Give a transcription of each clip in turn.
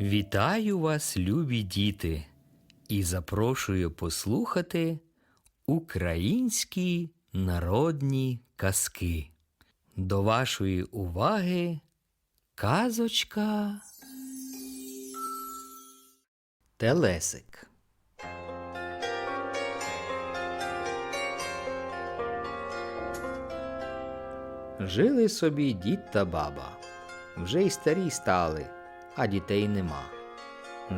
Вітаю вас, любі діти, і запрошую послухати українські народні казки. До вашої уваги казочка Телесик. Жили собі дід та баба. Вже й старі стали, а дітей нема.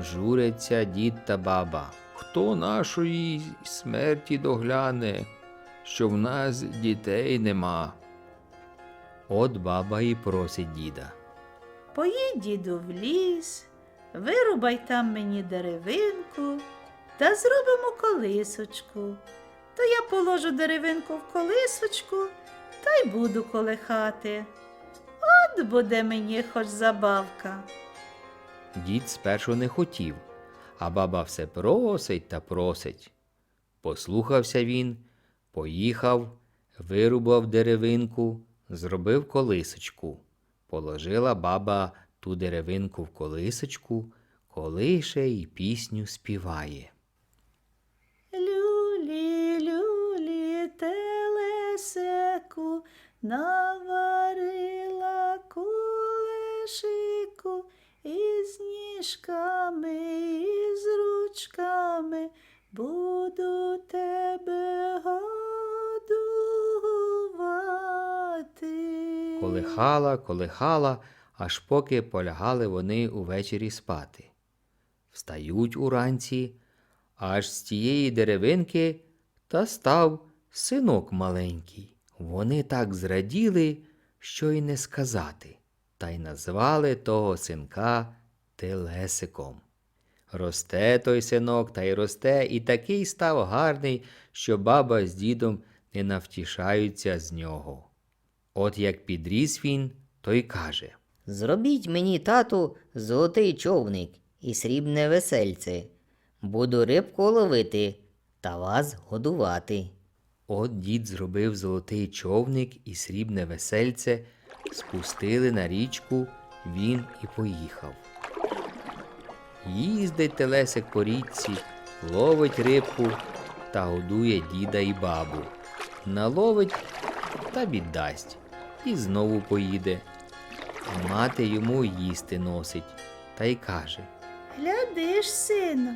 Журяться дід та баба. Хто нашої смерті догляне, що в нас дітей нема? От баба і просить діда. Поїдь, діду, в ліс, вирубай там мені деревинку та зробимо колисочку. То я положу деревинку в колисочку та й буду колихати. От буде мені хоч забавка. Дід спершу не хотів, а баба все просить та просить. Послухався він, поїхав, вирубав деревинку, зробив колисочку. Положила баба ту деревинку в колисочку, колише і пісню співає. Телесеку, наварила кулешику із ніжками, із ручками, буду тебе годувати. Колихала, колихала, аж поки полягали вони увечері спати. Встають уранці, аж з тієї деревинки та став синок маленький. Вони так зраділи, що й не сказати, та й назвали того синка Телесиком. Росте той синок та й росте, і такий став гарний, що баба з дідом не навтішаються з нього. От як підріс він, то й каже Зробіть мені, тату, золотий човник і срібне весельце. Буду рибку ловити та вас годувати. От дід зробив золотий човник і срібне весельце, спустили на річку, він і поїхав. Їздить телесик по річці, ловить рибку та годує діда і бабу. Наловить та віддасть, і знову поїде. А мати йому їсти носить та й каже. Глядиш, сину,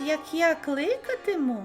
як я кликатиму,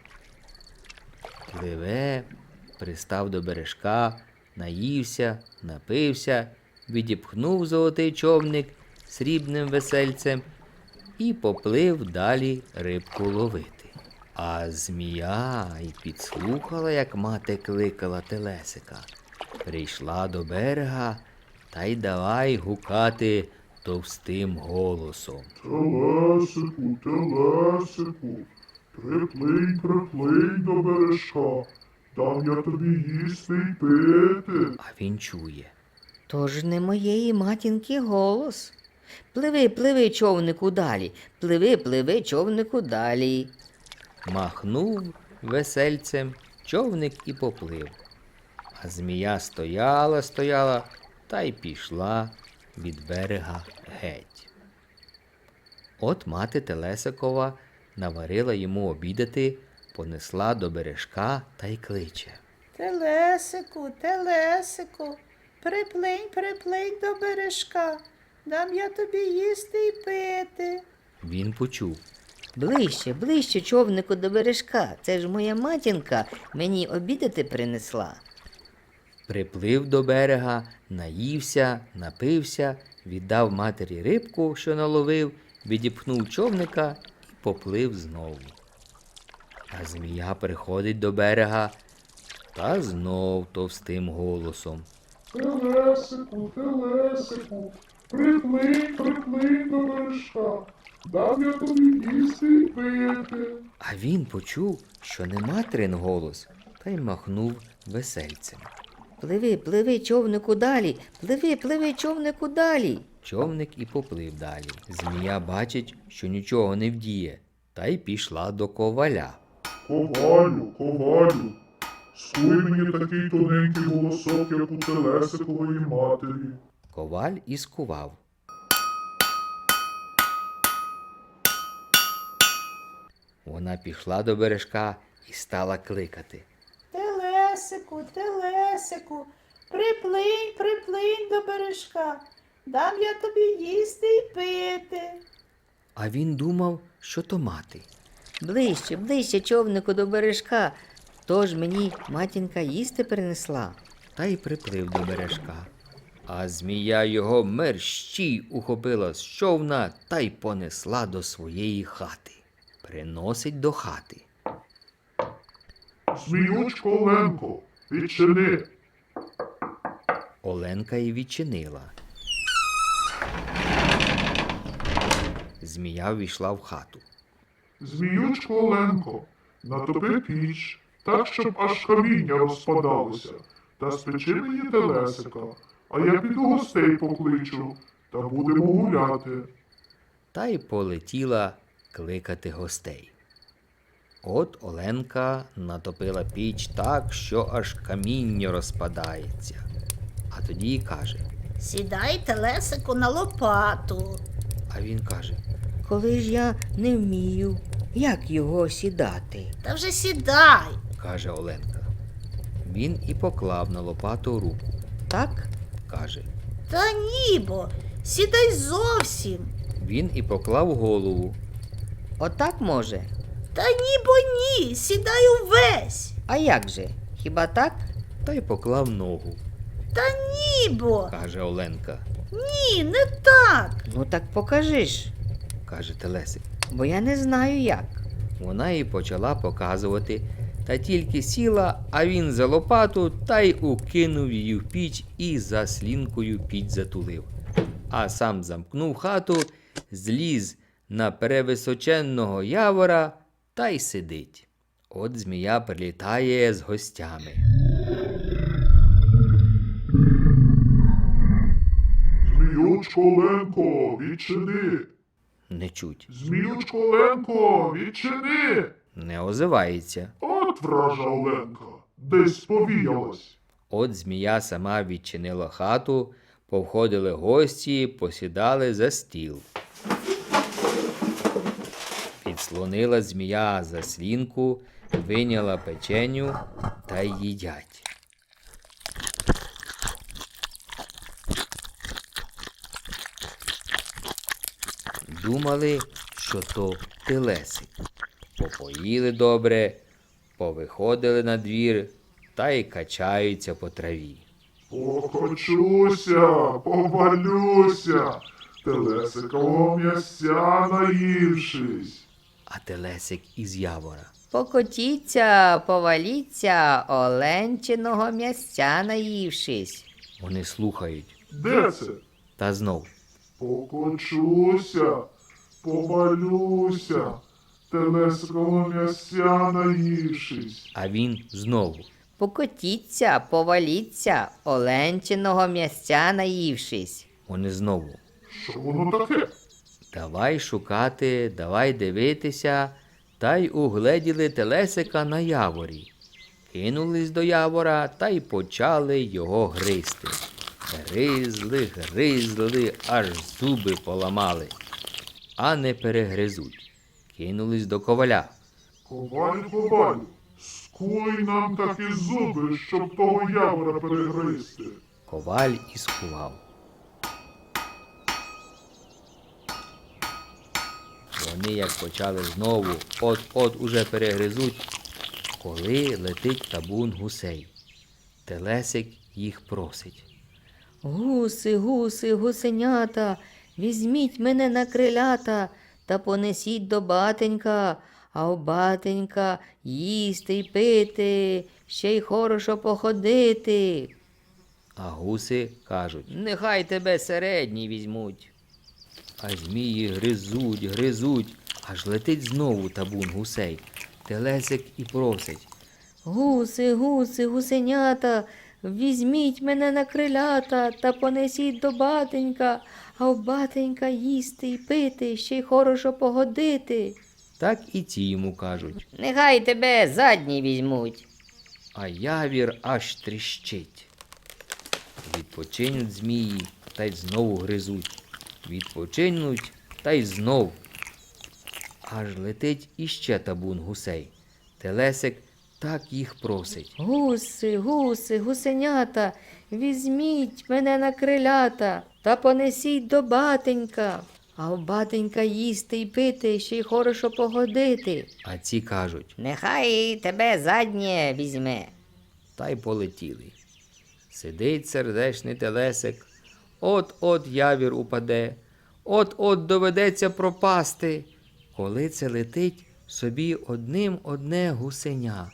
Пливе, пристав до бережка, наївся, напився, відіпхнув золотий човник срібним весельцем і поплив далі рибку ловити. А змія й підслухала, як мати кликала телесика. Прийшла до берега та й давай гукати товстим голосом. Телесику, телесику, приплинь, приплинь до бережка, дам я тобі їсти й пити. А він чує. Тож не моєї матінки голос. Пливи, пливи, човнику далі, пливи, пливи, човнику далі. Махнув весельцем, човник і поплив. А змія стояла, стояла та й пішла від берега геть. От мати Телесикова наварила йому обідати, понесла до бережка та й кличе. Телесику, телесику, приплинь, приплинь до бережка, дам я тобі їсти й пити. Він почув. Ближче, ближче, човнику до бережка. Це ж моя матінка мені обідати принесла. Приплив до берега, наївся, напився, віддав матері рибку, що наловив, відіпхнув човника і поплив знову. А змія приходить до берега та знов товстим голосом. Телесику, телесику, приплинь, приплинь до бережка. Дам я тобі їсти й пити. А він почув, що не материн голос, та й махнув весельцем. Пливи, пливи, човнику далі, пливи, пливи, човнику далі. Човник і поплив далі. Змія бачить, що нічого не вдіє, та й пішла до коваля. Ковалю, ковалю, скуй мені такий тоненький голосок, як у телесикової матері. Коваль і скував. Вона пішла до бережка і стала кликати. Телесику, телесику, приплинь, приплинь до бережка. Дам я тобі їсти й пити. А він думав, що то мати. Ближче, ближче, човнику до бережка. Тож мені матінка їсти принесла. та й приплив до бережка. А змія його мерщій ухопила з човна та й понесла до своєї хати. Приносить до хати. Зміючко Оленко, відчини. Оленка й відчинила. Змія ввійшла в хату. Зміючко Оленко, натопи піч, так, щоб аж каміння розпадалося, та спечи мені телесика, а я піду гостей покличу, та будемо гуляти. та й полетіла кликати гостей. От Оленка натопила піч так, що аж каміння розпадається. А тоді й каже, Сідай телесику на лопату. а він каже, Коли ж я не вмію, як його сідати? Та вже сідай. каже Оленка. Він і поклав на лопату руку, Так? каже. Та нібо, сідай зовсім. Він і поклав голову, Отак може. Та нібо ні, сідай увесь. А як же? Хіба так? та й поклав ногу, Та нібо. каже Оленка, Ні, не так. Ну так покажи ж, каже Телесик. бо я не знаю як. Вона і почала показувати, та тільки сіла, а він за лопату та й укинув її в піч і за слінкою піч затулив. А сам замкнув хату, зліз на перевисоченного явора та й сидить. От змія прилітає з гостями. Зміючко Оленко, відчини. Не чуть, Зміючко Оленко, відчини. не озивається. От вража Оленка, десь повіялась. От змія сама відчинила хату, повходили гості, посідали за стіл. Підслонила змія за слінку, виняла печеню та їдять. Думали, що то телесик. Попоїли добре, повиходили на двір та й качаються по траві. Покочуся, повалюся, телесикового м'ясця наївшись. А телесик із явора. Покотіться, поваліться, оленчиного м'ясця наївшись. Вони слухають. Де це? Та знов. Покочуся, повалюся, телесикового м'ясця наївшись. А він знову. Покотіться, поваліться, оленчиного м'ясця наївшись. Вони знову. Що воно таке? Давай шукати, давай дивитися, та й угледіли телесика на яворі. Кинулись до явора та й почали його гризти. Гризли, гризли, аж зуби поламали, а не перегризуть. Кинулись до коваля. Ковалю, ковалю, скуй нам такі зуби, щоб того явора перегризти. Коваль і скував. Вони як почали знову, от-от уже перегризуть, коли летить табун гусей. Телесик їх просить. Гуси, гуси, гусенята, візьміть мене на крилята та понесіть до батенька, а у батенька їсти й пити, ще й хорошо походити. А гуси кажуть, Нехай тебе середній візьмуть. а змії гризуть, гризуть, аж летить знову табун гусей. Телесик і просить. Гуси, гуси, гусенята, візьміть мене на крилята та понесіть до батенька, а в батенька їсти й пити, ще й хорошо погодити. Так і ці йому кажуть. Нехай тебе задній візьмуть. а явір аж тріщить. Відпочинуть змії та й знову гризуть. Відпочинуть та й знов. Аж летить іще табун гусей. Телесик так їх просить. Гуси, гуси, гусенята, візьміть мене на крилята та понесіть до батенька, а в батенька їсти й пити, ще й хорошо погодити. А ці кажуть, Нехай тебе заднє візьме. та й полетіли. Сидить сердечний телесик, от-от явір упаде, от-от доведеться пропасти. Коли це летить собі одним одне гусеня.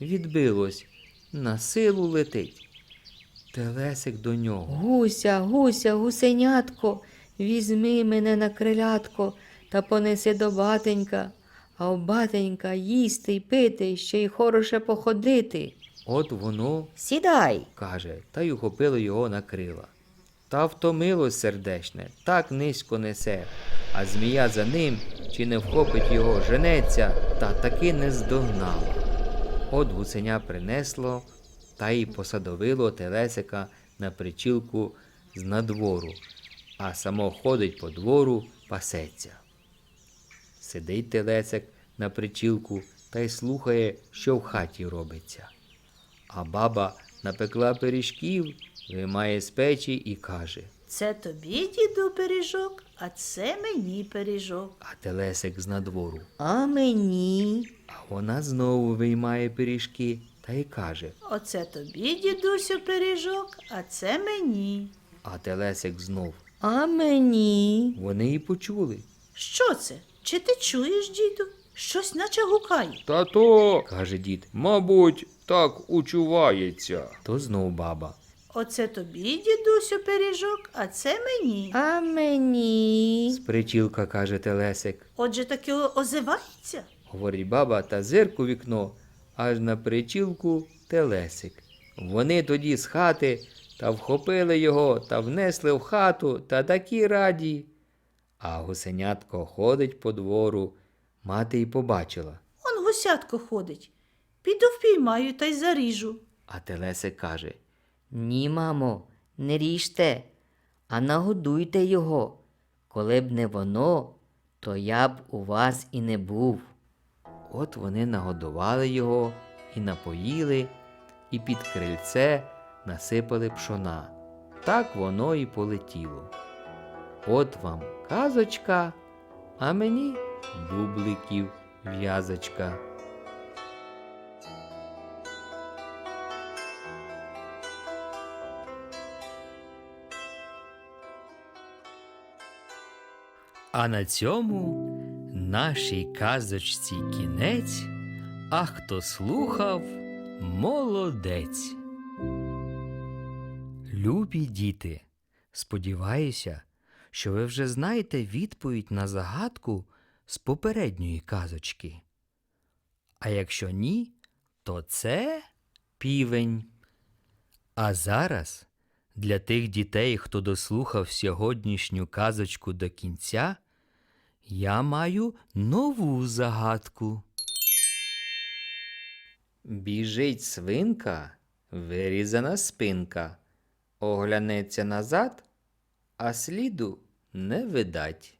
Відбилось, на силу летить. Телесик до нього. Гуся, гуся, гусенятко, візьми мене на крилятко та понеси до батенька, а в батенька їсти й пити, ще й хороше походити. От воно Сідай. каже, та й ухопило його на крила. Та втомилось сердечне, так низько несе, а змія за ним, чи не вхопить його, женеться, та таки не здогнала. От гусеня принесло та й посадовило телесика на причілку з надвору, а само ходить по двору, пасеться. Сидить телесик на причілку та й слухає, що в хаті робиться. А баба напекла пиріжків, виймає з печі і каже, Це тобі, діду, пиріжок, а це мені пиріжок. а телесик з надвору. А мені. А вона знову виймає пиріжки та й каже, Оце тобі, дідусю, пиріжок, а це мені. а телесик знов. А мені. Вони і почули. Що це? Чи ти чуєш, діду? Щось наче гукає. Та то, каже дід, мабуть, так учувається. То знов баба. Оце тобі, дідусю, пиріжок, а це мені. А мені. З причілка каже телесик. Отже, таки озивається. Говорить баба та зирк у вікно, аж на причілку телесик. Вони тоді з хати та вхопили його та внесли в хату та такі раді. А гусенятко ходить по двору, мати й побачила. Он гусятко ходить. Піду впіймаю та й заріжу. А телесик каже, Ні, мамо, не ріжте, а нагодуйте його. Коли б не воно, то я б у вас і не був. От вони нагодували його і напоїли, і під крильце насипали пшона. Так воно і полетіло. От вам казочка, а мені бубликів в'язочка. А на цьому нашій казочці кінець, а хто слухав, молодець. Любі діти, сподіваюся, що ви вже знаєте відповідь на загадку з попередньої казочки. А якщо ні, то це півень. А зараз для тих дітей, хто дослухав сьогоднішню казочку до кінця, я маю нову загадку. Біжить свинка, вирізана спинка, оглянеться назад, а сліду не видать.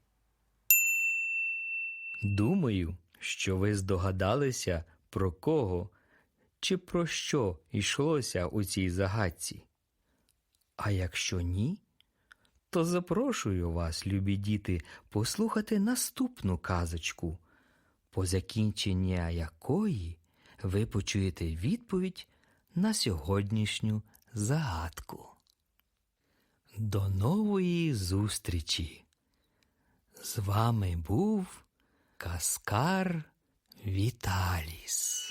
Думаю, що ви здогадалися, про кого чи про що йшлося у цій загадці. А якщо ні, то запрошую вас, любі діти, послухати наступну казочку, по закінчення якої ви почуєте відповідь на сьогоднішню загадку. До нової зустрічі! З вами був Каскар Віталіс.